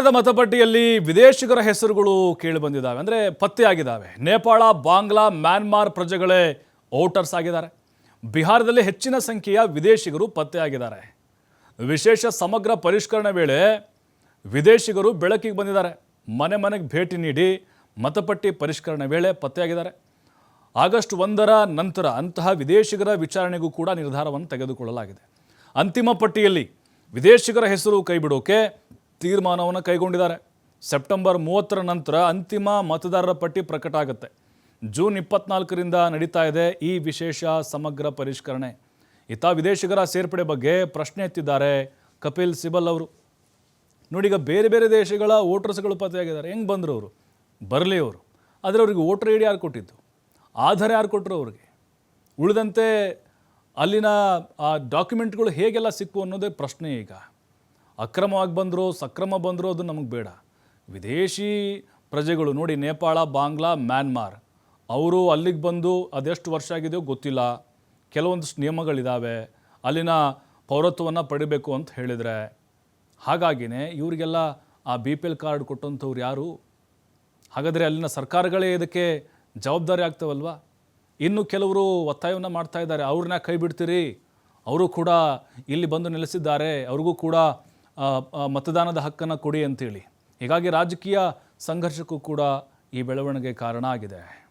ಬಿಹಾರದ ಮತಪಟ್ಟಿಯಲ್ಲಿ ವಿದೇಶಿಗರ ಹೆಸರುಗಳು ಕೇಳಿಬಂದಿದ್ದಾವೆ. ಅಂದರೆ ಪತ್ತೆಯಾಗಿದ್ದಾವೆ. ನೇಪಾಳ, ಬಾಂಗ್ಲಾ, ಮ್ಯಾನ್ಮಾರ್ ಪ್ರಜೆಗಳೇ ವೋಟರ್ಸ್ ಆಗಿದ್ದಾರೆ. ಬಿಹಾರದಲ್ಲಿ ಹೆಚ್ಚಿನ ಸಂಖ್ಯೆಯ ವಿದೇಶಿಗರು ಪತ್ತೆಯಾಗಿದ್ದಾರೆ. ವಿಶೇಷ ಸಮಗ್ರ ಪರಿಷ್ಕರಣೆ ವೇಳೆ ವಿದೇಶಿಗರು ಬೆಳಕಿಗೆ ಬಂದಿದ್ದಾರೆ. ಮನೆ ಮನೆಗೆ ಭೇಟಿ ನೀಡಿ ಮತಪಟ್ಟಿ ಪರಿಷ್ಕರಣೆ ವೇಳೆ ಪತ್ತೆಯಾಗಿದ್ದಾರೆ. ಆಗಸ್ಟ್ ಒಂದರ ನಂತರ ಅಂತಹ ವಿದೇಶಿಗರ ವಿಚಾರಣೆಗೂ ಕೂಡ ನಿರ್ಧಾರವನ್ನು ತೆಗೆದುಕೊಳ್ಳಲಾಗಿದೆ. ಅಂತಿಮ ಪಟ್ಟಿಯಲ್ಲಿ ವಿದೇಶಿಗರ ಹೆಸರು ಕೈಬಿಡೋಕೆ ತೀರ್ಮಾನವನ್ನು ಕೈಗೊಂಡಿದ್ದಾರೆ. ಸೆಪ್ಟೆಂಬರ್ ಮೂವತ್ತರ ನಂತರ ಅಂತಿಮ ಮತದಾರರ ಪಟ್ಟಿ ಪ್ರಕಟ ಆಗುತ್ತೆ. ಜೂನ್ ಇಪ್ಪತ್ನಾಲ್ಕರಿಂದ ನಡೀತಾ ಇದೆ ಈ ವಿಶೇಷ ಸಮಗ್ರ ಪರಿಷ್ಕರಣೆ. ಇತ್ತ ವಿದೇಶಿಗರ ಸೇರ್ಪಡೆ ಬಗ್ಗೆ ಪ್ರಶ್ನೆ ಎತ್ತಿದ್ದಾರೆ ಕಪಿಲ್ ಸಿಬಲ್ ಅವರು. ನೋಡಿ, ಈಗ ಬೇರೆ ಬೇರೆ ದೇಶಗಳ ವೋಟರ್ಸ್ಗಳು ಪತ್ತೆಯಾಗಿದ್ದಾರೆ ಹೆಂಗೆ ಬಂದರು ಅವರು? ಬರಲಿ ಅವರು. ಆದರೆ ಅವ್ರಿಗೆ ವೋಟರ್ ಐ ಡಿ ಯಾರು ಕೊಟ್ಟಿದ್ದು? ಆಧಾರ್ ಯಾರು ಕೊಟ್ಟರು ಅವ್ರಿಗೆ? ಉಳಿದಂತೆ ಅಲ್ಲಿನ ಆ ಡಾಕ್ಯುಮೆಂಟ್ಗಳು ಹೇಗೆಲ್ಲ ಸಿಕ್ಕು ಅನ್ನೋದೇ ಪ್ರಶ್ನೆ ಈಗ. ಅಕ್ರಮವಾಗಿ ಬಂದರು, ಸಕ್ರಮ ಬಂದರು ಅದು ನಮಗೆ ಬೇಡ. ವಿದೇಶಿ ಪ್ರಜೆಗಳು ನೋಡಿ ನೇಪಾಳ, ಬಾಂಗ್ಲಾ, ಮ್ಯಾನ್ಮಾರ್. ಅವರು ಅಲ್ಲಿಗೆ ಬಂದು ಅದೆಷ್ಟು ವರ್ಷ ಆಗಿದೆಯೋ ಗೊತ್ತಿಲ್ಲ. ಕೆಲವೊಂದಿಷ್ಟು ನಿಯಮಗಳಿದ್ದಾವೆ ಅಲ್ಲಿನ ಪೌರತ್ವವನ್ನು ಪಡಿಬೇಕು ಅಂತ ಹೇಳಿದರೆ. ಹಾಗಾಗಿನೇ ಇವರಿಗೆಲ್ಲ ಆ ಬಿ ಪಿ ಎಲ್ ಕಾರ್ಡ್ ಕೊಟ್ಟಂಥವ್ರು ಯಾರು? ಹಾಗಾದರೆ ಅಲ್ಲಿನ ಸರ್ಕಾರಗಳೇ ಇದಕ್ಕೆ ಜವಾಬ್ದಾರಿ ಆಗ್ತವಲ್ವಾ? ಇನ್ನು ಕೆಲವರು ಒತ್ತಾಯವನ್ನು ಮಾಡ್ತಾ ಇದ್ದಾರೆ. ಅವ್ರನ್ನ ಕೈ ಬಿಡ್ತೀರಿ. ಅವರು ಕೂಡ ಇಲ್ಲಿ ಬಂದು ನೆಲೆಸಿದ್ದಾರೆ. ಅವ್ರಿಗೂ ಕೂಡ ಮತದಾನದ ಹಕ್ಕನ್ನು ಕೊಡಿ ಅಂತೇಳಿ. ಹೀಗಾಗಿ ರಾಜಕೀಯ ಸಂಘರ್ಷಕ್ಕೂ ಕೂಡ ಈ ಬೆಳವಣಿಗೆ ಕಾರಣ ಆಗಿದೆ.